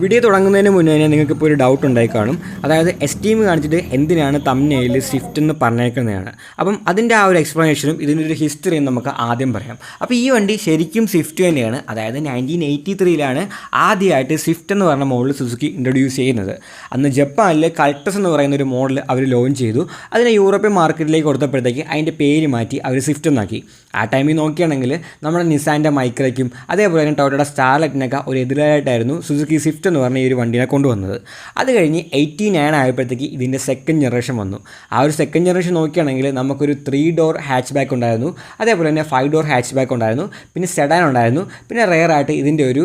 video തുടങ്ങുന്നതിന് മുന്നേ തന്നെ നിങ്ങൾക്ക് ഇപ്പോൾ ഒരു ഡൗട്ട് ഉണ്ടായി കാണും. അതായത് എസ്റ്റീം കാണിച്ചിട്ട് എന്തിനാണ് തമ്മിൽ സ്വിഫ്റ്റ് എന്ന് പറഞ്ഞേക്കുന്നതാണ്. അപ്പം അതിന്റെ ആ ഒരു എക്സ്പ്ലനേഷനും ഇതിന്റെ ഒരു ഹിസ്റ്ററിയും നമുക്ക് ആദ്യം പറയാം. അപ്പോൾ ഈ വണ്ടി ശരിക്കും സ്വിഫ്റ്റ് തന്നെയാണ്. അതായത് നയന്റീൻ എയ്റ്റി ത്രീയിലാണ് ആദ്യമായിട്ട് സ്വിഫ്റ്റ് എന്ന് പറഞ്ഞ മോഡൽ സുസുക്കി ഇൻട്രൊഡ്യൂസ് ചെയ്യുന്നത്. അന്ന് ജപ്പാനിൽ കൾട്ടസ് എന്ന് പറയുന്ന ഒരു മോഡൽ അവർ ലോഞ്ച് ചെയ്തു. അതിനെ യൂറോപ്യൻ മാർക്കറ്റിലേക്ക് കൊടുത്തപ്പോഴത്തേക്ക് അതിന്റെ പേര് മാറ്റി അവർ സ്വിഫ്റ്റ് എന്നാക്കി. ആ ടൈമിൽ നോക്കുകയാണെങ്കിൽ നമ്മുടെ നിസാന്റെ മൈക്രയ്ക്കും അതേപോലെ തന്നെ ടൊയോട്ടയുടെ സ്റ്റാർലറ്റിനൊക്കെ ഒരു എതിരായിട്ടായിരുന്നു സുസുക്കി സ്വിഫ്റ്റ് എന്ന് പറഞ്ഞ ഈ ഒരു വണ്ടിനെ കൊണ്ടുവന്നത്. അത് കഴിഞ്ഞ് എയ്റ്റി നയൻ ആയപ്പോഴത്തേക്ക് ഇതിന്റെ സെക്കൻഡ് ജനറേഷൻ വന്നു. ആ ഒരു സെക്കൻഡ് ജനറേഷൻ നോക്കുകയാണെങ്കിൽ നമുക്കൊരു ത്രീ ഡോർ ഹാച്ച് ബാക്ക് ഉണ്ടായിരുന്നു. അതേപോലെ തന്നെ ഫൈവ് ഡോർ ഹാച്ച് ബാക്ക് ഉണ്ടായിരുന്നു. പിന്നെ സെഡാൻ ഉണ്ടായിരുന്നു. പിന്നെ റെയർ ആയിട്ട് ഇതിന്റെ ഒരു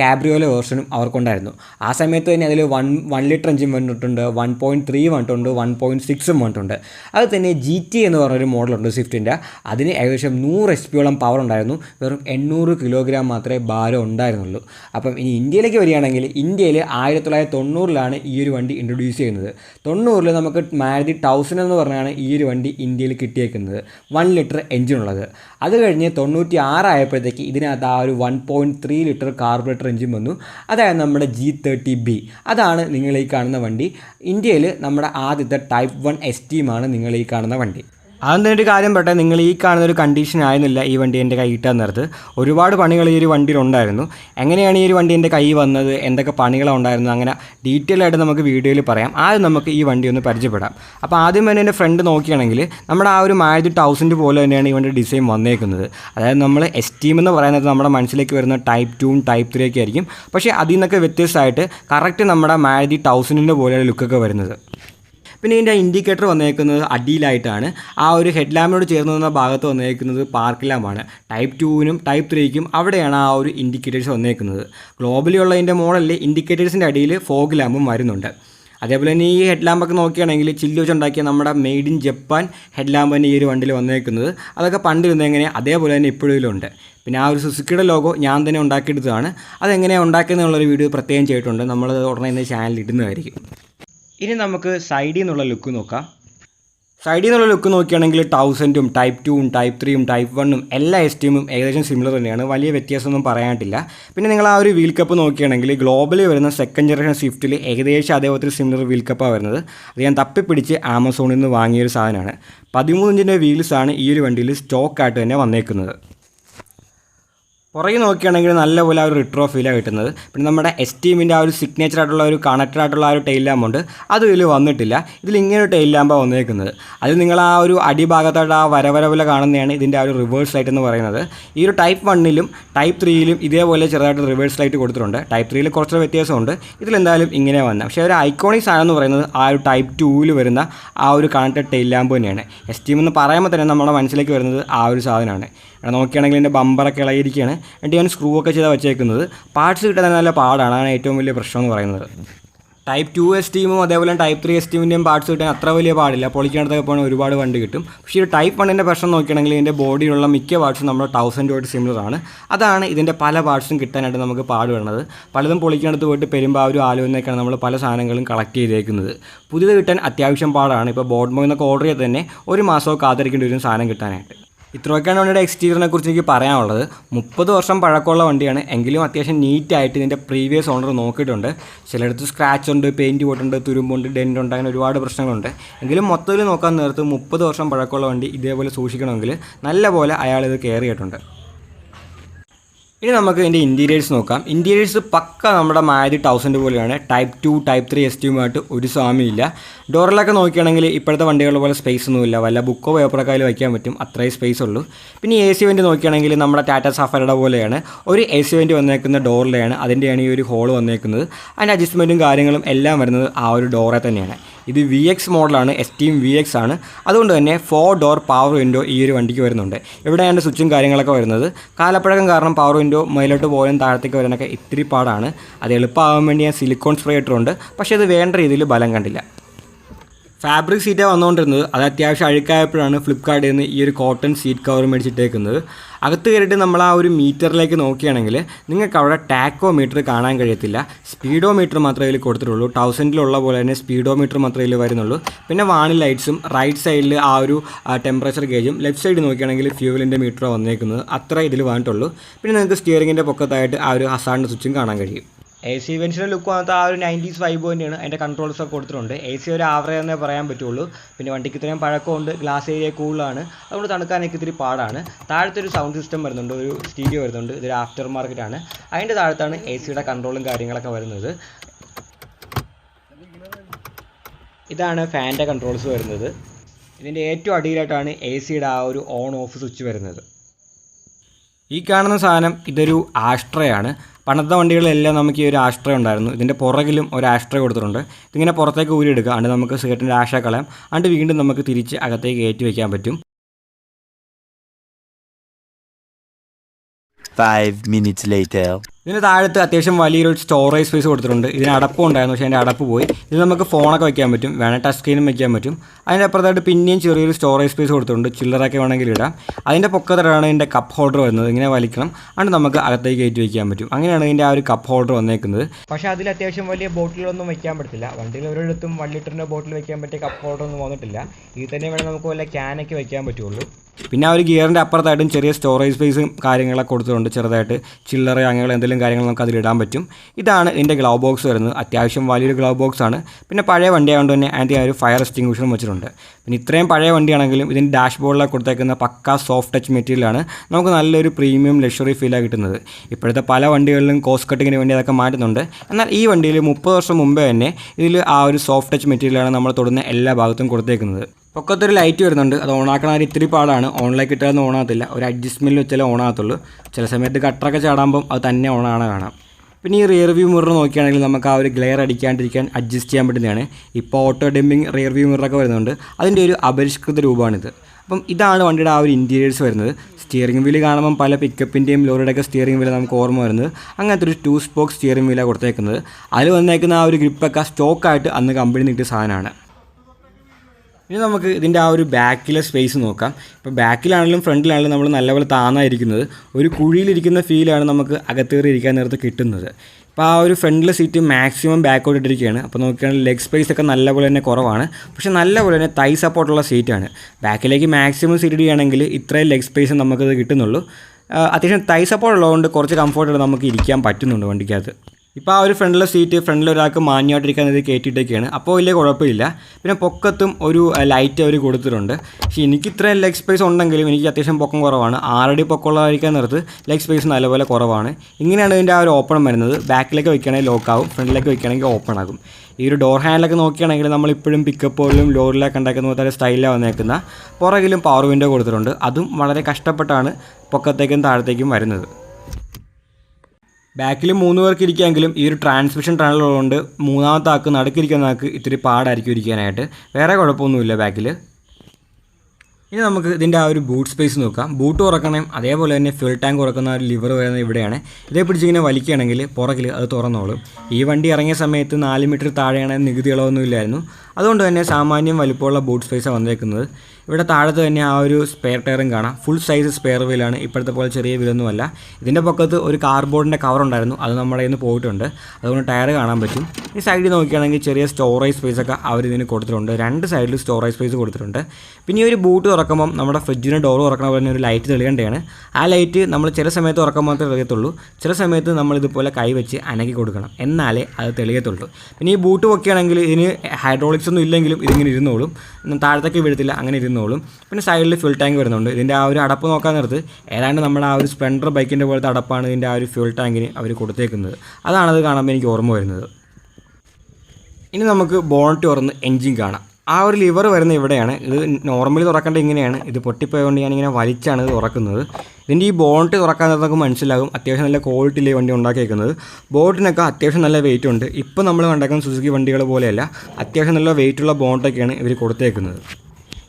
ക്യാബ്രിയോലെ വേർഷനും അവർക്കുണ്ടായിരുന്നു. ആ സമയത്ത് തന്നെ അതിൽ വൺ വൺ ലിറ്റർ എഞ്ചിൻ വന്നിട്ടുണ്ട് വൺ പോയിന്റ് ത്രീ വന്നിട്ടുണ്ട് വൺ പോയിന്റ് സിക്സും വന്നിട്ടുണ്ട്. അത് തന്നെ ജി ടി എന്ന് പറഞ്ഞൊരു മോഡലുണ്ട് സ്വിഫ്റ്റിന്റെ. അതിന് ഏകദേശം നൂറ് എച്ച് പിയോളം പവർ ഉണ്ടായിരുന്നു. വെറും എണ്ണൂറ് കിലോഗ്രാം മാത്രമേ ഭാരം ഉണ്ടായിരുന്നുള്ളൂ. അപ്പം ഇനി ഇന്ത്യയിലേക്ക് വരികയാണെങ്കിൽ ഇന്ത്യയിൽ ആയിരത്തി തൊള്ളായിരത്തി തൊണ്ണൂറിലാണ് ഈ ഒരു വണ്ടി ഇൻട്രൊഡ്യൂസ് ചെയ്യുന്നത്. തൊണ്ണൂറിൽ നമുക്ക് മാരുതി ടൗസൻ എന്ന് പറഞ്ഞാണ് ഈ ഒരു വണ്ടി ഇന്ത്യയിൽ കിട്ടിയേക്കുന്നത്. വൺ ലിറ്റർ എഞ്ചിനുള്ളത് അത് കഴിഞ്ഞ് തൊണ്ണൂറ്റി ആറായപ്പോഴത്തേക്ക് ഇതിനകത്ത് ആ ഒരു one point three litre carburettor engine വന്നു. അതായത് നമ്മുടെ ജി തേർട്ടി ബി അതാണ് നിങ്ങൾ ഈ കാണുന്ന വണ്ടി. ഇന്ത്യയിൽ നമ്മുടെ ആദ്യത്തെ ടൈപ്പ് വൺ എസ് ടീമാണ് നിങ്ങൾ ഈ കാണുന്ന വണ്ടി. അതെന്താ ഒരു കാര്യം പെട്ടെ നിങ്ങൾ ഈ കാണുന്ന ഒരു കണ്ടീഷൻ ആയിരുന്നില്ല ഈ വണ്ടി എന്റെ കൈ കിട്ടാൻ നേരത്ത് ഒരുപാട് പണികൾ ഈ ഒരു വണ്ടിയിലുണ്ടായിരുന്നു എങ്ങനെയാണ് ഈ ഒരു വണ്ടി എന്റെ കൈ വന്നത്? എന്തൊക്കെ പണികളാണ് ഉണ്ടായിരുന്നത്? അങ്ങനെ ഡീറ്റെയിൽ ആയിട്ട് നമുക്ക് വീഡിയോയിൽ പറയാം. ആദ്യം നമുക്ക് ഈ വണ്ടി ഒന്ന് പരിചയപ്പെടാം. അപ്പോൾ ആദ്യം തന്നെ എന്റെ ഫ്രണ്ട് നോക്കുകയാണെങ്കിൽ നമ്മുടെ ആ ഒരു മാരുതി തൗസൻഡ് പോലെ തന്നെയാണ് ഈ വണ്ടി ഡിസൈൻ വന്നേക്കുന്നത്. അതായത് നമ്മൾ എസ് ടീം എന്ന് പറയുന്നത് നമ്മുടെ മനസ്സിലേക്ക് വരുന്ന ടൈപ്പ് ടൂവും ടൈപ്പ് ത്രീ ഒക്കെ ആയിരിക്കും. പക്ഷേ അതിൽ നിന്നൊക്കെ വ്യത്യസ്തമായിട്ട് കറക്റ്റ് നമ്മുടെ മാരുതി തൗസൻഡിന്റെ പോലെയുള്ള ലുക്കൊക്കെ വരുന്നത്. പിന്നെ ഇതിന്റെ ഇൻഡിക്കേറ്റർ വന്നേക്കുന്നത് അടിയിലായിട്ടാണ്. ആ ഒരു ഹെഡ് ലാമ്പിനോട് ചേർന്ന് വന്ന ഭാഗത്ത് വന്നേക്കുന്നത് പാർക്ക് ലാമ്പാണ് ടൈപ്പ് ടുവിനും ടൈപ്പ് ത്രീക്കും അവിടെയാണ് ആ ഒരു ഇൻഡിക്കേറ്റേഴ്സ് വന്നേക്കുന്നത്. ഗ്ലോബലി ഉള്ളതിന്റെ മോഡലിൽ ഇൻഡിക്കേറ്റേഴ്സിന്റെ അടിയിൽ ഫോഗ് ലാമ്പും വരുന്നുണ്ട്. അതേപോലെ തന്നെ ഈ ഹെഡ് ലാമ്പൊക്കെ നോക്കുകയാണെങ്കിൽ ചില്ലി വെച്ചുണ്ടാക്കിയ നമ്മുടെ made in Japan head lamp തന്നെ ഈ ഒരു വണ്ടിയിൽ വന്നേക്കുന്നത്. അതൊക്കെ പണ്ടിരുന്ന എങ്ങനെ അതേപോലെ തന്നെ ഇപ്പോഴും ഉണ്ട്. പിന്നെ ആ ഒരു സുസുക്കിയുടെ ലോഗോ ഞാൻ തന്നെ ഉണ്ടാക്കിയെടുത്തതാണ്. അതെങ്ങനെയാണ് ഉണ്ടാക്കുന്നതെന്നുള്ളൊരു വീഡിയോ പ്രത്യേകം ചെയ്തിട്ടുണ്ട്. നമ്മൾ ഉടനെ ഇന്ന് ചാനലിൽ ഇടുന്നതായിരിക്കും. ഇനി നമുക്ക് സൈഡിൽ നിന്നുള്ള ലുക്ക് നോക്കാം. സൈഡിൽ നിന്നുള്ള ലുക്ക് നോക്കുകയാണെങ്കിൽ തൗസൻഡും ടൈപ്പ് ടൂവും ടൈപ്പ് ത്രീയും ടൈപ്പ് വണ്ണും എല്ലാ എസ് ടീമും ഏകദേശം സിമിലർ തന്നെയാണ്. വലിയ വ്യത്യാസമൊന്നും പറയാനിട്ടില്ല. പിന്നെ നിങ്ങൾ ആ ഒരു വീൽ കപ്പ് നോക്കുകയാണെങ്കിൽ ഗ്ലോബലി വരുന്ന സെക്കൻഡ് ജനറേഷൻ സ്വിഫ്റ്റിൽ ഏകദേശം അതേപോലത്തെ സിമിലർ വീൽ കപ്പാണ് വരുന്നത്. അത് ഞാൻ തപ്പിപ്പിടിച്ച് ആമസോണിൽ നിന്ന് വാങ്ങിയൊരു സാധനമാണ്. പതിമൂന്നിന്റെ വീൽസാണ് ഈ ഒരു വണ്ടിയിൽ സ്റ്റോക്കായിട്ട് തന്നെ വന്നേക്കുന്നത്. പുറകെ നോക്കുകയാണെങ്കിൽ നല്ലപോലെ ആ ഒരു റിട്രോ ഫീലാണ് കിട്ടുന്നത്. പിന്നെ നമ്മുടെ എസ് ടീമിന്റെ ആ ഒരു സിഗ്നേച്ചർ ആയിട്ടുള്ള ഒരു കണക്റ്റഡ് ആയിട്ടുള്ള ആ ഒരു ടെയിൽ ലാമ്പുണ്ട് അത് ഇതിൽ വന്നിട്ടില്ല. ഇതിൽ ഇങ്ങനെ ഒരു ടെയിൽ ലാമ്പാണ് വന്നേക്കുന്നത്. അത് നിങ്ങൾ ആ ഒരു അടിഭാഗത്തായിട്ട് ആ വരവരവില കാണുന്നതാണ് ഇതിന്റെ ആ ഒരു റിവേഴ്സ് ലൈറ്റ് എന്ന് പറയുന്നത്. ഈ ഒരു ടൈപ്പ് വണ്ണിലും ടൈപ്പ് ത്രീയിലും ഇതേപോലെ ചെറുതായിട്ട് റിവേഴ്സ് ലൈറ്റ് കൊടുത്തിട്ടുണ്ട്. ടൈപ്പ് ത്രീയിൽ കുറച്ച് വ്യത്യാസമുണ്ട്. ഇതിലെന്തായാലും ഇങ്ങനെ വന്ന. പക്ഷേ ഒരു ഐക്കോണിക് സാധനം എന്ന് പറയുന്നത് ആ ഒരു ടൈപ്പ് ടൂവിൽ വരുന്ന ആ ഒരു കണക്റ്റഡ് ടെയിൽ ലാമ്പ് തന്നെയാണ്. എസ് ടീം എന്ന് പറയുമ്പോൾ തന്നെ നമ്മുടെ മനസ്സിലേക്ക് വരുന്നത് ആ ഒരു സാധനമാണ്. നോക്കുകയാണെങ്കിൽ എന്റെ ബമ്പറൊക്കെ ഇളകിയിരിക്കുകയാണ്. എന്നിട്ട് ഞാൻ സ്ക്രൂ ഒക്കെ ചെയ്താൽ വെച്ചേക്കുന്നത്. പാർട്സ് കിട്ടാൻ നല്ല പാടാണ്. അതാണ് ഏറ്റവും വലിയ പ്രശ്നം എന്ന് പറയുന്നത്. ടൈപ്പ് ടു എസ് ടീമും അതേപോലെ ടൈപ്പ് ത്രീ എസ് ടീമിന്റെയും പാർട്സ് കിട്ടാൻ അത്ര വലിയ പാടില്ല. പൊളിക്കാനത്തൊക്കെ പോകണ ഒരുപാട് വണ്ടി കിട്ടും. പക്ഷേ ഈ ടൈപ്പ് വണ്ണിന്റെ പ്രശ്നം നോക്കുകയാണെങ്കിൽ ഇതിന്റെ ബോഡിയിലുള്ള മിക്ക പാർട്സും നമ്മുടെ തൗസൻഡ് സിമിലർ ആണ്. അതാണ് ഇതിന്റെ പല പാർട്സും കിട്ടാനായിട്ട് നമുക്ക് പാട് വരുന്നത്. പലതും പൊളിക്കാനത്ത് പോയിട്ട് പെരുമ്പാവൂരും ആലുവെന്നൊക്കെയാണ് നമ്മൾ പല സാധനങ്ങളും കളക്ട് ചെയ്തേക്കുന്നത്. പുതിയത് കിട്ടാൻ അത്യാവശ്യം പാടാണ്. ഇപ്പോൾ ബോർഡ് മോയിൽ നിന്നൊക്കെ ഓർഡർ ചെയ്ത് തന്നെ ഒരു മാസമോ കാത്തിരിക്കേണ്ടി വരും സാധനം കിട്ടാനായിട്ട്. ഇത്രയൊക്കെയാണ് വണ്ടിയുടെ എക്സ്റ്റീരിയറിനെ കുറിച്ച് എനിക്ക് പറയാനുള്ളത്. മുപ്പത് വർഷം പഴക്കമുള്ള വണ്ടിയാണ്. എങ്കിലും അത്യാവശ്യം നീറ്റായിട്ട് ഇതിന്റെ പ്രീവിയസ് ഓണർ നോക്കിയിട്ടുണ്ട്. ചിലയിടത്ത് സ്ക്രാച്ച് ഉണ്ട് പെയിന്റ് പോയിട്ടുണ്ട് തുരുമ്പുണ്ട് ഡെന്റ് ഉണ്ട് അങ്ങനെ ഒരുപാട് പ്രശ്നങ്ങളുണ്ട്. എങ്കിലും മൊത്തത്തിൽ നോക്കാൻ നേരത്ത് മുപ്പത് വർഷം പഴക്കമുള്ള വണ്ടി ഇതേപോലെ സൂക്ഷിക്കണമെങ്കിൽ നല്ലപോലെ അയാൾ ഇത് ഇനി നമുക്ക് ഇതിന്റെ ഇന്റീരിയേഴ്സ് നോക്കാം. ഇന്റീരിയേഴ്സ് പക്ക നമ്മുടെ മാരുതി തൗസൻഡ് പോലെയാണ്. ടൈപ്പ് ടു ടൈപ്പ് ത്രീ എസ് ടിയുമായിട്ട് ഒരു സ്വാമിയില്ല. ഡോറിലൊക്കെ നോക്കുകയാണെങ്കിൽ ഇപ്പോഴത്തെ വണ്ടികളെ പോലെ സ്പേസ് ഒന്നുമില്ല. വല്ല ബുക്കോ പേപ്പറൊക്കെ അതിൽ വയ്ക്കാൻ പറ്റും. അത്രയും സ്പേസ് ഉള്ളൂ. പിന്നെ എ സി വെന്റ് നോക്കുകയാണെങ്കിൽ നമ്മുടെ ടാറ്റ സഫാരയുടെ പോലെയാണ്. ഒരു എ സി വെന്റ് വന്നേക്കുന്ന ഡോറിലെയാണ് അതിന്റെയാണ് ഈ ഒരു ഹോൾ വന്നേക്കുന്നത്. അതിന്റെ അഡ്ജസ്റ്റ്മെന്റും കാര്യങ്ങളും എല്ലാം വരുന്നത് ആ ഒരു ഡോറെ തന്നെയാണ്. ഇത് വി എക്സ് മോഡലാണ് എസ് ടീം വി എക്സ് ആണ്. അതുകൊണ്ട് തന്നെ ഫോർ ഡോർ പവർ വിൻഡോ ഈ ഒരു വണ്ടിക്ക് വരുന്നുണ്ട്. ഇവിടെയാണ് സ്വിച്ചും കാര്യങ്ങളൊക്കെ വരുന്നത്. കാലപ്പഴക്കം കാരണം പവർ വിൻഡോ മേലോട്ട് പോകാനും താഴത്തേക്ക് വരാനൊക്കെ ഇത്തിരി പാടാണ്. അത് എളുപ്പമാകാൻ വേണ്ടി ഞാൻ സിലിക്കോൺ സ്പ്രേ ഇട്ടിട്ടുണ്ട്. പക്ഷേ അത് വേണ്ട രീതിയിൽ ബലം കണ്ടില്ല. ഫാബ്രിക് സീറ്റാണ് വന്നുകൊണ്ടിരുന്നത് അത് അത്യാവശ്യം അഴുക്കായപ്പോഴാണ് ഫ്ലിപ്കാർട്ടിൽ നിന്ന് ഈ ഒരു കോട്ടൺ സീറ്റ് കവർ മേടിച്ചിട്ടേക്കുന്നത്. അകത്ത് കയറിയിട്ട് നമ്മൾ ആ ഒരു മീറ്ററിലേക്ക് നോക്കുകയാണെങ്കിൽ നിങ്ങൾക്ക് അവിടെ ടാക്കോ മീറ്റർ കാണാൻ കഴിയത്തില്ല. സ്പീഡോ മീറ്റർ മാത്രമേ ഇതിൽ കൊടുത്തിട്ടുള്ളൂ. തൗസൻഡിലുള്ള പോലെ തന്നെ സ്പീഡോ മീറ്റർ മാത്രമേ ഇതിൽ വരുന്നുള്ളൂ. പിന്നെ വാണി ലൈറ്റ്സും റൈറ്റ് സൈഡിൽ ആ ഒരു ടെമ്പറേച്ചർ ഗേജും ലെഫ്റ്റ് സൈഡ് നോക്കുകയാണെങ്കിൽ ഫ്യൂവലിന്റെ മീറ്ററോ വന്നേക്കുന്നത്. അത്ര ഇതിൽ വന്നിട്ടുള്ളൂ. പിന്നെ നിങ്ങൾക്ക് സ്റ്റിയറിങ്ങിന്റെ പൊക്കത്തായിട്ട് ആ ഒരു ഹസാറിന്റെ സ്വിച്ചും കാണാൻ കഴിയും. എ സി വെൻസിന്റെ ലുക്ക് വന്നിട്ട് ആ ഒരു നയന്റീസ് വൈബ് തന്നെയാണ്. അതിന്റെ കൺട്രോൾസ് ഒക്കെ കൊടുത്തിട്ടുണ്ട്. എ സി ഒരു ആവറേജ് എന്നേ പറയാൻ പറ്റുള്ളൂ. പിന്നെ വണ്ടിക്ക് ഇത്രയും പഴക്കമുണ്ട്. ഗ്ലാസ് ഏരിയ കൂളാണ് അതുകൊണ്ട് തണുക്കാനൊക്കെ ഇത്തിരി പാടാണ്. താഴത്തെ ഒരു സൗണ്ട് സിസ്റ്റം വരുന്നുണ്ട്. ഒരു സ്റ്റീരിയോ വരുന്നുണ്ട്. ഇതൊരു ആഫ്റ്റർ മാർക്കറ്റാണ് അതിന്റെ താഴത്താണ് എ സിയുടെ കൺട്രോളും കാര്യങ്ങളൊക്കെ വരുന്നത്. ഇതാണ് ഫാന്റെ കൺട്രോൾസ് വരുന്നത്. ഇതിന്റെ ഏറ്റവും അടിയിലായിട്ടാണ് എ സിയുടെ ആ ഒരു ഓൺ ഓഫ് സ്വിച്ച് വരുന്നത്. ഈ കാണുന്ന സാധനം ഇതൊരു ആഷ്ട്രയാണ്. പണ്ടത്തെ വണ്ടികളിലെല്ലാം നമുക്ക് ഈ ഒരു ആഷ്ട്ര ഉണ്ടായിരുന്നു. ഇതിന്റെ പുറകിലും ഒരു ആഷ്ട്ര കൊടുത്തിട്ടുണ്ട്. ഇതിങ്ങനെ പുറത്തേക്ക് ഊരിയെടുക്കുക. അതുകൊണ്ട് നമുക്ക് സിഗരറ്റിന്റെ ആഷ കളയാം. അതുകൊണ്ട് വീണ്ടും നമുക്ക് തിരിച്ച് അകത്തേക്ക് കയറ്റി വയ്ക്കാൻ പറ്റും. Five minutes later. ഇതിന് താഴത്ത് അത്യാവശ്യം വലിയൊരു സ്റ്റോറേജ് സ്പേസ് കൊടുത്തിട്ടുണ്ട്. ഇതിന് അടപ്പ് ഉണ്ടായിരുന്നു പക്ഷേ അതിന്റെ അടപ്പ് പോയി. ഇത് നമുക്ക് ഫോണൊക്കെ വയ്ക്കാൻ പറ്റും. വേണേൽ ടച്ച് സ്ക്രീനും വയ്ക്കാൻ പറ്റും. അതിന്റെ അപ്പുറത്തായിട്ട് പിന്നെയും ചെറിയൊരു സ്റ്റോറേജ് സ്പേസ് കൊടുത്തിട്ടുണ്ട്. ചില്ലറൊക്കെ വേണമെങ്കിൽ ഇടാം. അതിന്റെ പൊക്കത്തിലാണ് ഇതിന്റെ കപ്പ് ഹോൾഡർ വരുന്നത്. ഇങ്ങനെ വലിക്കണം. അതുകൊണ്ട് നമുക്ക് അകത്തേക്ക് കയറ്റി വയ്ക്കാൻ പറ്റും. അങ്ങനെയാണ് ഇതിന്റെ ആ ഒരു കപ്പ് ഹോൾഡർ വന്നേക്കുന്നത്. പക്ഷേ അതിൽ അത്യാവശ്യം വലിയ ബോട്ടിലൊന്നും വയ്ക്കാൻ പറ്റത്തില്ല. വണ്ടിയിൽ ഒരിടത്തും വൺ ലിറ്ററിന്റെ ബോട്ടിൽ വയ്ക്കാൻ പറ്റിയ കപ്പ് ഹോൾഡർ ഒന്നും വന്നിട്ടില്ല. ഇതിൽ തന്നെ വേണമെങ്കിൽ നമുക്ക് വല്ല ക്യാനൊക്കെ വയ്ക്കാൻ പറ്റുള്ളൂ. പിന്നെ ആ ഒരു ഗിയറിന്റെ അപ്പുറത്തായിട്ടും ചെറിയ സ്റ്റോറേജ് സ്പേസും കാര്യങ്ങളൊക്കെ കൊടുത്തിട്ടുണ്ട്. ചെറുതായിട്ട് ചില്ലറ അങ്ങനെ എന്തെങ്കിലും കാര്യങ്ങൾ നമുക്ക് അതിലിടാൻ പറ്റും. ഇതാണ് ഇതിന്റെ ഗ്ലൗ ബോക്സ് വരുന്നത്. അത്യാവശ്യം വലിയൊരു ഗ്ലൗ ബോക്സ് ആണ്. പിന്നെ പഴയ വണ്ടി ആയതുകൊണ്ട് തന്നെ അതിന്റെ ആ ഒരു ഫയർ എക്സ്റ്റിങ്വിഷറും വെച്ചിട്ടുണ്ട്. പിന്നെ ഇത്രയും പഴയ വണ്ടിയാണെങ്കിലും ഇതിന്റെ ഡാഷ്ബോർഡിലൊക്കെ കൊടുത്തേക്കുന്ന പക്ക സോഫ്റ്റ് ടച്ച് മെറ്റീരിയലാണ് നമുക്ക് നല്ലൊരു പ്രീമിയം ലക്ഷറി ഫീലാണ് കിട്ടുന്നത്. ഇപ്പോഴത്തെ പല വണ്ടികളിലും കോസ്റ്റ് കട്ടിങ്ങിന് വേണ്ടി അതൊക്കെ മാറ്റുന്നുണ്ട്. എന്നാൽ ഈ വണ്ടിയിൽ മുപ്പത് വർഷം മുമ്പേ തന്നെ ഇതിൽ ആ ഒരു സോഫ്റ്റ് ടച്ച് മെറ്റീരിയലാണ് നമ്മൾ തൊടുന്ന എല്ലാ ഭാഗത്തും കൊടുത്തേക്കുന്നത്. പൊക്കത്തൊരു ലൈറ്റ് വരുന്നുണ്ട്. അത് ഓണാക്കണ കാര്യം ഇത്തിരി പാടാണ്. ഓണിലേക്ക് ഇട്ടാൽ ഓണാകത്തില്ല ഒരു അഡ്ജസ്റ്റ്മെന്റിൽ വെച്ചാലേ ഓണാകത്തുള്ളൂ ചില സമയത്ത് കട്ടറൊക്കെ ചാടാകുമ്പം അത് തന്നെ ഓണാണ് കാണാം. പിന്നെ ഈ റിയർ വ്യൂ മിറർ നോക്കുകയാണെങ്കിൽ നമുക്ക് ആ ഒരു ഗ്ലെയർ അടിക്കാണ്ടിരിക്കാൻ അഡ്ജസ്റ്റ് ചെയ്യാൻ പറ്റുന്നതാണ്. ഇപ്പോൾ ഓട്ടോ ഡെമ്പിങ് റിയർ വ്യൂ മിററൊക്കെ വരുന്നുണ്ട്. അതിന്റെ ഒരു അപരിഷ്കൃത രൂപമാണിത്. അപ്പം ഇതാണ് വണ്ടിയുടെ ആ ഒരു ഇന്റീരിയേഴ്സ് വരുന്നത്. സ്റ്റിയറിംഗ് വീൽ കാണുമ്പം പല പിക്കപ്പിന്റെയും ലോറിയുടെയൊക്കെ സ്റ്റിയറിംഗ് വീൽ നമുക്ക് ഓർമ്മ വരുന്നത്. അങ്ങനത്തെ ഒരു ടൂ സ്പോക്ക് സ്റ്റിയറിംഗ് വീലാണ് കൊടുത്തേക്കുന്നത്. അതിൽ വന്നേക്കുന്ന ആ ഒരു ഗ്രിപ്പൊക്കെ സ്റ്റോക്കായിട്ട് അന്ന് കമ്പനി നീട്ടിയ സാധനമാണ്. ഇനി നമുക്ക് ഇതിന്റെ ആ ഒരു ബാക്കിലെ സ്പേസ് നോക്കാം. ഇപ്പോൾ ബാക്കിലാണെങ്കിലും ഫ്രണ്ടിലാണെങ്കിലും നമ്മൾ നല്ലപോലെ താന്നായിരിക്കുന്നത്. ഒരു കുഴിയിലിരിക്കുന്ന ഫീലാണ് നമുക്ക് അകത്തേറി ഇരിക്കാൻ നേരത്ത് കിട്ടുന്നത്. ഇപ്പോൾ ആ ഒരു ഫ്രണ്ടിലെ സീറ്റ് മാക്സിമം ബാക്കോട്ട് ഇട്ടിരിക്കുകയാണ്. അപ്പോൾ നോക്കുകയാണെങ്കിൽ ലെഗ് സ്പേസ് ഒക്കെ നല്ലപോലെ തന്നെ കുറവാണ്. പക്ഷെ നല്ലപോലെ തന്നെ തൈ സപ്പോർട്ടുള്ള സീറ്റാണ് ബാക്കിലേക്ക് മാക്സിമം സീറ്റ് ഇടുകയാണെങ്കിൽ ഇത്രയും ലെഗ് സ്പേസ് നമുക്കത് കിട്ടുന്നുള്ളൂ. അത്യാവശ്യം തൈ സപ്പോർട്ട് ഉള്ളതുകൊണ്ട് കുറച്ച് കംഫർട്ടായിട്ട് നമുക്ക് ഇരിക്കാൻ പറ്റുന്നുണ്ട് വണ്ടിക്കകത്ത്. ഇപ്പോൾ ആ ഒരു ഫ്രണ്ടിലെ സീറ്റ് ഫ്രണ്ടിൽ ഒരാൾക്ക് മാന്യമായിട്ടിരിക്കാൻ ഇത് കയറ്റിയിട്ടൊക്കെയാണ് അപ്പോൾ വലിയ കുഴപ്പമില്ല. പിന്നെ പൊക്കത്തും ഒരു ലൈറ്റ് അവർ കൊടുത്തിട്ടുണ്ട്. പക്ഷേ എനിക്ക് ഇത്രയും ലെഗ് സ്പേസ് ഉണ്ടെങ്കിലും എനിക്ക് അത്യാവശ്യം പൊക്കം കുറവാണ്. ആറടി പൊക്കമുള്ളതായിരിക്കാൻ നിർത്ത് ലെഗ് സ്പേസ് നല്ലപോലെ കുറവാണ്. ഇങ്ങനെയാണ് ഇതിന്റെ ആ ഒരു ഓപ്പൺ വരുന്നത്. ബാക്കിലേക്ക് വയ്ക്കുകയാണെങ്കിൽ ലോക്ക് ആവും ഫ്രണ്ടിലേക്ക് വയ്ക്കുകയാണെങ്കിൽ ഓപ്പൺ ആകും. ഈ ഒരു ഡോർ ഹാൻഡിലൊക്കെ നോക്കുകയാണെങ്കിൽ നമ്മളിപ്പോഴും പിക്കപ്പുകളിലും ലോറിലൊക്കെ ഉണ്ടാക്കുന്ന പോലെ സ്റ്റൈലാണ് വന്നേക്കുന്ന. പുറകിലും പവർ വിൻഡോ കൊടുത്തിട്ടുണ്ട്. അതും വളരെ കഷ്ടപ്പെട്ടാണ് പൊക്കത്തേക്കും താഴത്തേക്കും വരുന്നത്. ബാക്കിൽ മൂന്ന് പേർക്ക് ഇരിക്കാമെങ്കിലും ഈ ഒരു ട്രാൻസ്മിഷൻ ടണൽ ഉള്ളതുകൊണ്ട് മൂന്നാമത്തെ ആൾക്ക് നടക്കിരിക്കുന്ന ആൾക്ക് ഇത്തിരി പാടായിരിക്കും ഇരിക്കാനായിട്ട്. വേറെ കുഴപ്പമൊന്നുമില്ല ബാക്കിൽ ഇനി നമുക്ക് ഇതിന്റെ ആ ഒരു ബൂട്ട് സ്പേസ് നോക്കാം. ബൂട്ട് തുറക്കണം അതേപോലെ തന്നെ ഫ്യൂൽ ടാങ്ക് തുറക്കുന്ന ഒരു ലിവർ വരുന്നത് ഇവിടെയാണ്. ഇതേ പിടിച്ചിങ്ങനെ വലിക്കുകയാണെങ്കിൽ പുറകിൽ അത് തുറന്നോളും. ഈ വണ്ടി ഇറങ്ങിയ സമയത്ത് നാല് മീറ്റർ താഴെയാണ് നികുതി ഇളവൊന്നും ഇല്ലായിരുന്നു. അതുകൊണ്ട് തന്നെ സാമാന്യം വലിപ്പമുള്ള ബൂട്ട് സ്പേസാണ് വന്നേക്കുന്നത്. ഇവിടെ താഴത്ത് തന്നെ ആ ഒരു സ്പെയർ ടയറും കാണാം. ഫുൾ സൈസ് സ്പെയർ വീലാണ് ഇപ്പോഴത്തെ പോലെ ചെറിയ വീലൊന്നുമല്ല ഇതിന്റെ പൊക്കത്ത് ഒരു കാർബോർഡിന്റെ കവർ ഉണ്ടായിരുന്നു. അത് നമ്മുടെ നിന്ന് പോയിട്ടുണ്ട്. അതുകൊണ്ട് ടയർ കാണാൻ പറ്റും. ഈ സൈഡിൽ നോക്കുകയാണെങ്കിൽ ചെറിയ സ്റ്റോറേജ് സ്പേസ് ഒക്കെ അവർ ഇതിന് കൊടുത്തിട്ടുണ്ട്. രണ്ട് സൈഡിൽ സ്റ്റോറേജ് സ്പേസ് കൊടുത്തിട്ടുണ്ട്. പിന്നെ ഈ ഒരു ബൂട്ട് തുറക്കുമ്പം നമ്മുടെ ഫ്രിഡ്ജിന്റെ ഡോർ തുറക്കണ പോലെ ഒരു ലൈറ്റ് തെളിയേണ്ടതാണ്. ആ ലൈറ്റ് നമ്മൾ ചില സമയത്ത് തുറക്കാൻ മാത്രമേ തെളിയത്തുള്ളൂ. ചില സമയത്ത് നമ്മൾ ഇതുപോലെ കൈ വെച്ച് അനക്കി കൊടുക്കണം. എന്നാലേ അത് തെളിയത്തുള്ളൂ. പിന്നെ ഈ ബൂട്ട് പൊക്കുകയാണെങ്കിൽ ഇതിന് ഹൈഡ്രോളിക്സ് ഒന്നും ഇല്ലെങ്കിലും ഇതിങ്ങനെ ഇരുന്നോളും. താഴത്തേക്ക് വീഴത്തില്ല. അങ്ങനെ ഇരുന്നോളും പിന്നെ സൈഡിൽ ഫ്യൂൽ ടാങ്ക് വരുന്നുണ്ട്. ഇതിന്റെ ആ ഒരു അടപ്പ് നോക്കാൻ നേരത്ത് ഏതാണ്ട് നമ്മുടെ ആ ഒരു സ്പ്ലെൻഡർ ബൈക്കിന്റെ പോലത്തെ അടപ്പാണ് ഇതിന്റെ ആ ഒരു ഫ്യൂൽ ടാങ്കിന് അവർ കൊടുത്തേക്കുന്നത്. അതാണത് കാണുമ്പോൾ എനിക്ക് ഓർമ്മ വരുന്നത്. ഇനി നമുക്ക് ബോണറ്റ് തുറന്ന് എൻജിൻ കാണാം. ആ ഒരു ലിവർ വരുന്ന ഇവിടെയാണ്. ഇത് നോർമലി തുറക്കേണ്ടത് ഇങ്ങനെയാണ്. ഇത് പൊട്ടിപ്പോയതുകൊണ്ട് ഞാനിങ്ങനെ വലിച്ചാണ് ഇത് തുറക്കുന്നത്. ഇതിന്റെ ഈ ബോണറ്റ് തുറക്കാൻ നമുക്ക് മനസ്സിലാകും അത്യാവശ്യം നല്ല ക്വാളിറ്റിയിൽ വണ്ടി ഉണ്ടാക്കിയേക്കുന്നത്. ബോട്ടിനൊക്കെ അത്യാവശ്യം നല്ല വെയിറ്റ് ഉണ്ട്. ഇപ്പോൾ നമ്മൾ കണ്ടേക്കുന്ന സുസുക്കി വണ്ടികൾ പോലെയല്ല അത്യാവശ്യം നല്ല വെയിറ്റുള്ള ബോണ്ടൊക്കെയാണ് ഇവർ കൊടുത്തേക്കുന്നത്.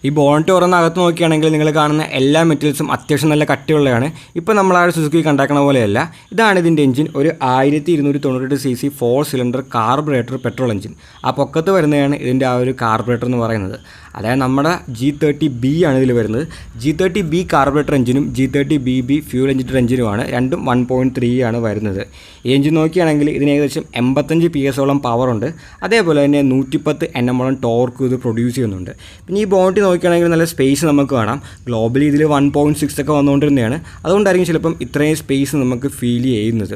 ഈ ബോണറ്റ് തുറന്ന് അകത്ത് നോക്കുകയാണെങ്കിൽ നിങ്ങൾ കാണുന്ന എല്ലാ മെറ്റീരിയൽസും അത്യാവശ്യം നല്ല കട്ടിയുള്ളതാണ്. ഇപ്പോൾ നമ്മൾ ആ ഒരു സുസുക്കി കണ്ടാക്കുന്ന പോലെയല്ല. ഇതാണ് ഇതിന്റെ എഞ്ചിൻ. ഒരു ആയിരത്തി ഇരുന്നൂറ്റി തൊണ്ണൂറ്റെട്ട് C C four cylinder carburettor petrol engine ആ പൊക്കത്ത് വരുന്നതാണ് ഇതിന്റെ ആ ഒരു കാർബറേറ്റർ എന്ന് പറയുന്നത്. അതായത് നമ്മുടെ ജി തേർട്ടി ബി ആണ് ഇതിൽ വരുന്നത്. G thirty B carburettor എഞ്ചിനും G thirty B B fuel engine എഞ്ചിനുമാണ് രണ്ടും വൺ പോയിന്റ് ത്രീ ആണ് വരുന്നത്. ഈ എഞ്ചിൻ നോക്കുകയാണെങ്കിൽ ഇതിന് ഏകദേശം എൺപത്തഞ്ച് പി എസോളം പവറുണ്ട് അതേപോലെ തന്നെ നൂറ്റിപ്പത്ത് എൻ എമ്മോളം ടോർക്ക് ഇത് പ്രൊഡ്യൂസ് ചെയ്യുന്നുണ്ട്. പിന്നെ ഈ ബോണ്ടി നോക്കുകയാണെങ്കിൽ നല്ല സ്പേസ് നമുക്ക് കാണാം. ഗ്ലോബലി ഇതിൽ വൺ പോയിന്റ് സിക്സ് ഒക്കെ വന്നുകൊണ്ടിരുന്നതാണ്. അതുകൊണ്ടായിരിക്കും ചിലപ്പം ഇത്രയും സ്പേസ് നമുക്ക് ഫീൽ ചെയ്യുന്നത്.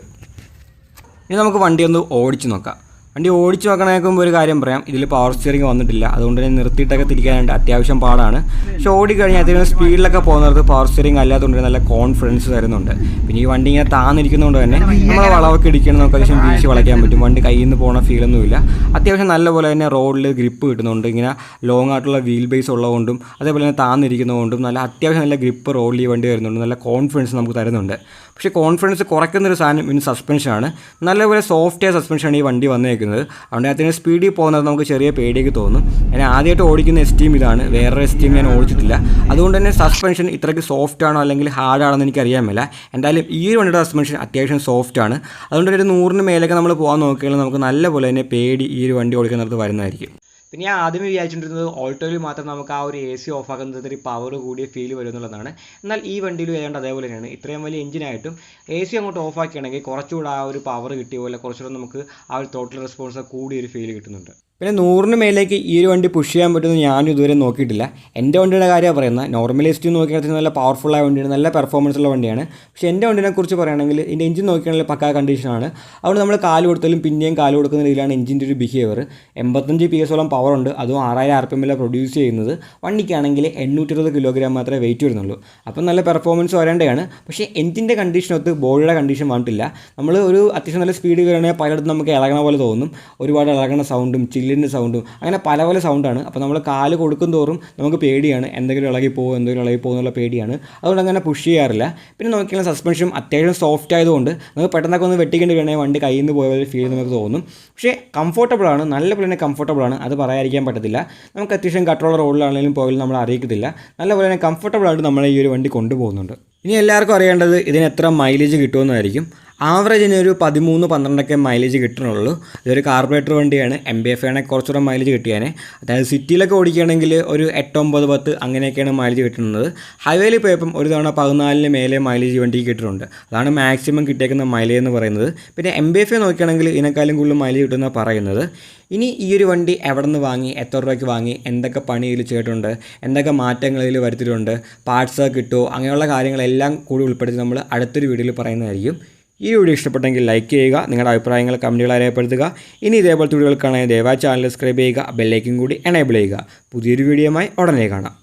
ഇനി നമുക്ക് വണ്ടി ഒന്ന് ഓടിച്ചു നോക്കാം. വണ്ടി ഓടിച്ചു നോക്കണേക്കുമ്പോൾ ഒരു കാര്യം പറയാം. ഇതിൽ പവർ സ്റ്റിയറിംഗ് വന്നിട്ടില്ല. അതുകൊണ്ട് തന്നെ നിർത്തിയിട്ടൊക്കെ തിരിക്കാനായിട്ട് അത്യാവശ്യം പാടാണ്. പക്ഷേ ഓടിക്കഴിഞ്ഞാൽ അത്യാവശ്യം സ്പീഡിലൊക്കെ പോകുന്നത് പവർ സ്റ്റിയറിംഗ് അല്ലാത്തതുകൊണ്ട് നല്ല കോൺഫിഡൻസ് തരുന്നുണ്ട്. പിന്നെ ഈ വണ്ടി ഇങ്ങനെ താന്നിരിക്കുന്നതുകൊണ്ട് തന്നെ നമ്മൾ വളവൊക്കെ ഇടിക്കണം നമുക്ക് അത്യാവശ്യം വീശി വളയ്ക്കാൻ പറ്റും. വണ്ടി കയ്യിൽ നിന്ന് പോകുന്ന ഫീലൊന്നുമില്ല അത്യാവശ്യം നല്ലപോലെ തന്നെ റോഡിൽ ഗ്രിപ്പ് കിട്ടുന്നുണ്ട്. ഇങ്ങനെ ലോങ് ആയിട്ടുള്ള വീൽ ബേസ് ഉള്ളതുകൊണ്ടും അതേപോലെ തന്നെ താന്നിരിക്കുന്നതുകൊണ്ടും നല്ല അത്യാവശ്യം നല്ല ഗ്രിപ്പ് റോഡിൽ ഈ വണ്ടി വരുന്നുണ്ട്. നല്ല കോൺഫിഡൻസ് നമുക്ക് തരുന്നുണ്ട്. പക്ഷേ കോൺഫിഡൻസ് കുറയ്ക്കുന്നൊരു സാധനം ഇനി സസ്പെൻഷനാണ് നല്ലപോലെ സോഫ്റ്റ് ആയ സസ്പെൻഷനാണ് ഈ വണ്ടി വന്നേക്കുന്നത്. അതുകൊണ്ട് അതിന് സ്പീഡിൽ പോകുന്നത് നമുക്ക് ചെറിയ പേടിയൊക്കെ തോന്നും. ഞാൻ ആദ്യമായിട്ട് ഓടിക്കുന്ന എസ് ടീം ഇതാണ്. വേറെ എസ് ഞാൻ ഓടിച്ചിട്ടില്ല. അതുകൊണ്ട് തന്നെ സസ്പെൻഷൻ ഇത്രയ്ക്ക് സോഫ്റ്റ് ആണോ അല്ലെങ്കിൽ ഹാർഡ് ആണോ എന്ന് എനിക്ക് അറിയാമല്ല എന്തായാലും ഈ ഒരു വണ്ടിയുടെ സസ്പെൻഷൻ അത്യാവശ്യം സോഫ്റ്റ് ആണ്. അതുകൊണ്ട് ഒരു നൂറിന് മേലൊക്കെ നമ്മൾ പോകാൻ നോക്കിയാൽ നമുക്ക് നല്ലപോലെ തന്നെ പേടി ഈ ഒരു വണ്ടി ഓടിക്കുന്നിടത്ത് വരുന്നതായിരിക്കും. പിന്നെ ഞാൻ ആദ്യമേ വിചാരിച്ചിരുന്നത് ഓൾട്ടോയിൽ മാത്രം നമുക്ക് ആ ഒരു എ സി ഓഫ് ആക്കുന്നത് ഒരു പവർ കൂടിയ ഫീൽ വരും എന്നുള്ളതാണ്. എന്നാൽ ഈ വണ്ടിയിലും ഏതാണ്ട് അതേപോലെ തന്നെയാണ്. ഇത്രയും വലിയ എഞ്ചിനായിട്ടും എ സി അങ്ങോട്ട് ഓഫ് ആക്കുകയാണെങ്കിൽ കുറച്ചുകൂടെ ആ ഒരു പവർ കിട്ടിയ പോലെ കുറച്ചുകൂടെ നമുക്ക് ആ ഒരു ടോട്ടൽ റെസ്പോൺസ് കൂടിയൊരു ഫീൽ കിട്ടുന്നുണ്ട്. പിന്നെ നൂറിന് മേലേക്ക് ഈ ഒരു വണ്ടി പുഷ് ചെയ്യാൻ പറ്റുമെന്ന് ഞാനും ഇതുവരെ നോക്കിയിട്ടില്ല. എന്റെ വണ്ടിയുടെ കാര്യമാണ് പറയുന്നത്. നോർമലി എസ് ടി നല്ല പവർഫുള്ളായ വണ്ടിയാണ് നല്ല പെർഫോമൻസ് ഉള്ള വണ്ടിയാണ്. പക്ഷേ എന്റെ വണ്ടിനെ കുറിച്ച് പറയുകയാണെങ്കിൽ എന്റെ എഞ്ചിൻ നോക്കിയാണെങ്കിൽ പക്കാ കണ്ടീഷനാണ് അതുകൊണ്ട് നമ്മൾ കാൽ കൊടുത്താലും പിന്നെയും കാൽ കൊടുക്കുന്ന രീതിയിലാണ് എഞ്ചിന്റെ ഒരു ബിഹേവിയർ എൺപത്തഞ്ച് പി എസ് പവർ ഉണ്ട്. അതും ആറായിരം ആർ പി എമ്മിലാണ് പ്രൊഡ്യൂസ് ചെയ്യുന്നത്. വണ്ടിക്കാണെങ്കിൽ എണ്ണൂറ്റി ഇരുപത് കിലോഗ്രാം മാത്രമേ വെയിറ്റ് വരുന്നുള്ളൂ. അപ്പം നല്ല പെർഫോമൻസ് വരേണ്ടതാണ്. പക്ഷേ എഞ്ചിന്റെ കണ്ടീഷനൊത്ത് ബോഡിയുടെ കണ്ടീഷൻ വന്നിട്ടില്ല. നമ്മൾ ഒരു അത്യാവശ്യം നല്ല സ്പീഡ് കയറുകയാണെങ്കിൽ പലയിടത്തും നമുക്ക് ഇളകണ പോലെ തോന്നും. ഒരുപാട് ഇളകണ സൗണ്ടും ചില്ലിന്റെ സൗണ്ടും അങ്ങനെ പല പല സൗണ്ടാണ് അപ്പോൾ നമ്മൾ കാൽ കൊടുക്കും തോറും നമുക്ക് പേടിയാണ്. എന്തെങ്കിലും ഇളകി പോകും എന്തെങ്കിലും ഇളകി പോകും എന്നുള്ള പേടിയാണ്. അതുകൊണ്ട് അങ്ങനെ പുഷ് ചെയ്യാറില്ല. പിന്നെ നോക്കിയാൽ സസ്പെൻഷനും അത്യാവശ്യം സോഫ്റ്റ് ആയതുകൊണ്ട് നമുക്ക് പെട്ടെന്നൊക്കെ ഒന്ന് വെട്ടിക്കേണ്ടി വേണമെങ്കിൽ വണ്ടി കയ്യിൽ നിന്ന് പോയ ഫീൽ നമുക്ക് തോന്നും. പക്ഷേ കംഫർട്ടബിൾ ആണ്. നല്ല പോലെ തന്നെ കംഫർട്ടബിൾ ആണ്. അത് പറയാതിരിക്കാൻ പറ്റത്തില്ല. നമുക്ക് അത്യാവശ്യം കട്ടുള്ള റോഡിലാണെങ്കിലും പോയാൽ നമ്മൾ അറിയിക്കത്തില്ല. നല്ല പോലെ തന്നെ കംഫർട്ടബിൾ ആയിട്ട് നമ്മളെ ഈ ഒരു വണ്ടി കൊണ്ടുപോകുന്നുണ്ട്. ഇനി എല്ലാവർക്കും അറിയേണ്ടത് ഇതിന് എത്ര മൈലേജ് കിട്ടുമെന്നായിരിക്കും. ആവറേജിന് ഒരു പതിമൂന്ന് പന്ത്രണ്ടൊക്കെ മൈലേജ് കിട്ടണുള്ളൂ ഇതൊരു കാർബറേറ്റർ വണ്ടിയാണ്. എം ബി എഫ് ആണെങ്കിൽ കുറച്ചുകൂടെ മൈലേജ് കിട്ടിയാനെ. അതായത് സിറ്റിയിലൊക്കെ ഓടിക്കുകയാണെങ്കിൽ ഒരു എട്ടൊമ്പത് പത്ത് അങ്ങനെയൊക്കെയാണ് മൈലേജ് കിട്ടുന്നത്. ഹൈവേയിൽ പോയപ്പം ഒരു തവണ പതിനാലിന് മേലെ മൈലേജ് വണ്ടിക്ക് കിട്ടുന്നുണ്ട് അതാണ് മാക്സിമം കിട്ടിയേക്കുന്ന മൈലേജ് എന്ന് പറയുന്നത്. പിന്നെ എം ബി എഫ് നോക്കുകയാണെങ്കിൽ ഇതിനേക്കാളും കൂടുതൽ മൈലേജ് കിട്ടുന്ന പറയുന്നത്. ഇനി ഈ ഒരു വണ്ടി എവിടെ നിന്ന് വാങ്ങി എത്ര രൂപയ്ക്ക് വാങ്ങി എന്തൊക്കെ പണി ഇതിൽ ചെയ്തിട്ടുണ്ട് എന്തൊക്കെ മാറ്റങ്ങൾ ഇതിൽ വരുത്തിയിട്ടുണ്ട് പാർട്സ് കിട്ടുമോ അങ്ങനെയുള്ള കാര്യങ്ങളെല്ലാം കൂടി ഉൾപ്പെടുത്തി നമ്മൾ അടുത്തൊരു വീഡിയോയിൽ പറയുന്നതായിരിക്കും. ഈ വീഡിയോ ഇഷ്ടപ്പെട്ടെങ്കിൽ ലൈക്ക് ചെയ്യുക നിങ്ങളുടെ അഭിപ്രായങ്ങൾ കമന്റുകൾ അറിയപ്പെടുത്തുക. ഇനി ഇതേപോലത്തെ വീഡിയോകൾ കാണാൻ ദയവായി ചാനൽ സബ്സ്ക്രൈബ് ചെയ്യുക ബെല്ലൈക്കും കൂടി എനേബിൾ ചെയ്യുക. പുതിയൊരു വീഡിയോയുമായി ഉടനെ കാണാം.